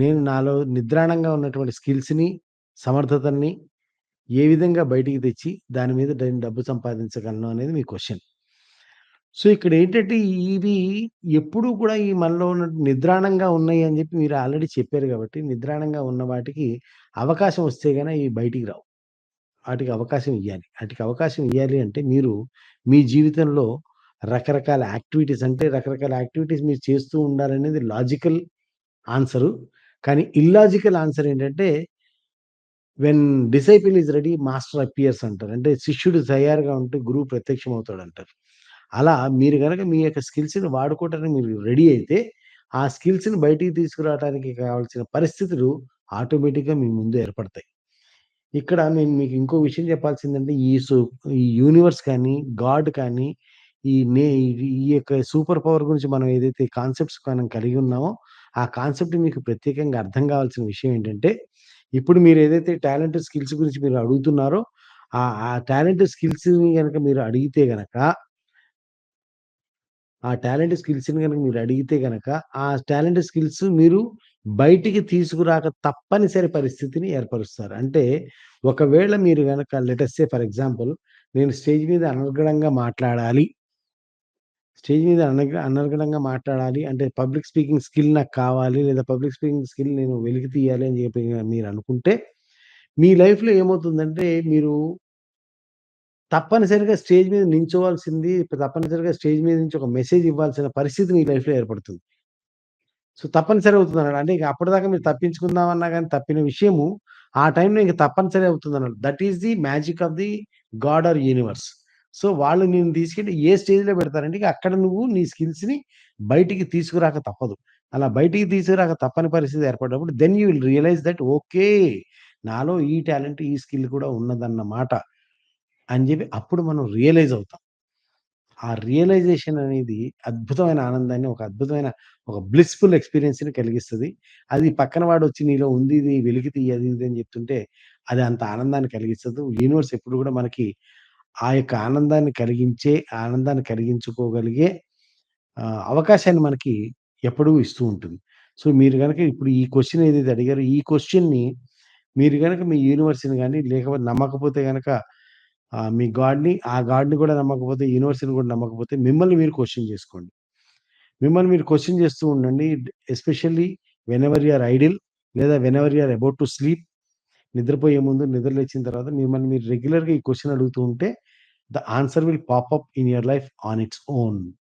నేను నాలో నిద్రాణంగా ఉన్నటువంటి స్కిల్స్‌ని, సమర్థతని ఏ విధంగా బయటికి తెచ్చి దాని మీద నేను డబ్బు సంపాదించగలను అనేది మీ క్వశ్చన్ సో, ఇక్కడ ఏంటంటే ఇవి ఎప్పుడూ కూడా ఈ మనలో ఉన్న నిద్రాణంగా ఉన్నాయి అని చెప్పి మీరు ఆల్రెడీ చెప్పారు కాబట్టి, నిద్రాణంగా ఉన్న వాటికి అవకాశం వస్తే కానీ ఇవి బయటికి రావు. వాటికి అవకాశం ఇవ్వాలి వాటికి అవకాశం ఇవ్వాలి అంటే మీరు మీ జీవితంలో రకరకాల యాక్టివిటీస్ అంటే రకరకాల యాక్టివిటీస్ మీరు చేస్తూ ఉండాలనేది లాజికల్ ఆన్సరు. కానీ ఇల్లాజికల్ ఆన్సర్ ఏంటంటే when disciple is ready master appears అంటారు. అంటే శిష్యుడు తయారుగా ఉంటే గురువు అంటారు అలా మీరు కనుక మీ యొక్క స్కిల్స్‌ని వాడుకోవటానికి మీరు రెడీ అయితే, ఆ స్కిల్స్‌ని బయటికి తీసుకురావటానికి కావాల్సిన పరిస్థితులు ఆటోమేటిక్‌గా మీ ముందు ఏర్పడతాయి. ఇక్కడ నేను మీకు ఇంకో విషయం చెప్పాల్సిందంటే ఈ సూ ఈ యూనివర్స్ కానీ, గాడ్ కానీ, ఈ నే ఈ యొక్క సూపర్ పవర్ గురించి మనం ఏదైతే కాన్సెప్ట్స్ మనం కలిగి ఉన్నామో, ఆ కాన్సెప్ట్ మీకు ప్రత్యేకంగా అర్థం కావాల్సిన విషయం ఏంటంటే, ఇప్పుడు మీరు ఏదైతే టాలెంట్, స్కిల్స్ గురించి మీరు అడుగుతున్నారో, ఆ ఆ టాలెంట్, స్కిల్స్‌ని కనుక మీరు అడిగితే గనక ఆ టాలెంట్, స్కిల్స్‌ని కనుక మీరు అడిగితే గనక, ఆ టాలెంట్, స్కిల్స్ మీరు బయటికి తీసుకురాక తప్పనిసరి పరిస్థితిని ఏర్పరుస్తారు. అంటే ఒకవేళ మీరు కనుక లెట్ ఫర్ ఎగ్జాంపుల్ నేను స్టేజ్ మీద అనర్గళంగా మాట్లాడాలి. స్టేజ్ మీద అనర్గ అనర్గళంగా మాట్లాడాలి అంటే పబ్లిక్ స్పీకింగ్ స్కిల్ నాకు కావాలి. లేదా పబ్లిక్ స్పీకింగ్ స్కిల్ నేను వెలికి తీయాలి అని చెప్పి మీరు అనుకుంటే మీ లైఫ్‌లో ఏమవుతుందంటే మీరు తప్పనిసరిగా స్టేజ్ మీద నించోవాల్సింది తప్పనిసరిగా స్టేజ్ మీద నుంచి ఒక మెసేజ్ ఇవ్వాల్సిన పరిస్థితి మీ లైఫ్‌లో ఏర్పడుతుంది. సో, తప్పనిసరి అవుతుందన్నాడు. అంటే ఇక అప్పటిదాకా మీరు తప్పించుకుందాం అన్నా గాని తప్పిన విషయము ఆ టైంలో ఇంక తప్పనిసరి అవుతుందన్నాడు. That is the magic of the god or universe. So, వాళ్ళు నేను తీసుకెళ్ళి ఏ స్టేజ్‌లో పెడతారంటే అక్కడ నువ్వు నీ స్కిల్స్‌ని బయటికి తీసుకురాక తప్పదు. అలా బయటికి తీసుకురాక తప్పని పరిస్థితి ఏర్పడినప్పుడు then you will realise that okay. నాలో ఈ టాలెంట్, ఈ స్కిల్ కూడా ఉన్నదన్నమాట. అని చెప్పి అప్పుడు మనం రియలైజ్ అవుతాం. ఆ రియలైజేషన్ అనేది అద్భుతమైన ఆనందాన్ని, ఒక అద్భుతమైన ఒక బ్లిస్‌ఫుల్ ఎక్స్‌పీరియన్స్‌ని కలిగిస్తుంది అది పక్కన వచ్చి నీలో ఉంది ఇది వెలికి అది ఇది అని చెప్తుంటే అది అంత ఆనందాన్ని కలిగిస్తుంది యూనివర్స్ ఎప్పుడు కూడా మనకి ఆ యొక్క ఆనందాన్ని కలిగించే, ఆనందాన్ని కలిగించుకోగలిగే ఆహ్, అవకాశాన్ని మనకి ఎప్పుడూ ఇస్తూ ఉంటుంది. సో, మీరు గనక ఇప్పుడు ఈ క్వెషన్ ఏదైతే అడిగారో ఈ క్వెషన్‌ని మీరు గనక మీ యూనివర్స్‌ని గాని లేకపోతే నమ్మకపోతే గనక ఆహ్, మీ గాడ్‌ని, ఆ గాడ్‌ని కూడా నమ్మకపోతే యూనివర్స్‌ని కూడా నమ్మకపోతే మిమ్మల్ని మీరు క్వెషన్ చేసుకోండి. మిమ్మల్ని మీరు క్వెషన్ చేస్తూ ఉండండి. Especially whenever you are idle లేదా whenever you are about to sleep నిద్రపోయే ముందు, నిద్ర లేచిన తర్వాత మిమ్మల్ని మీరు రెగ్యులర్‌గా ఈ క్వెషన్ అడుగుతూ ఉంటే the answer will pop up in your life on its own.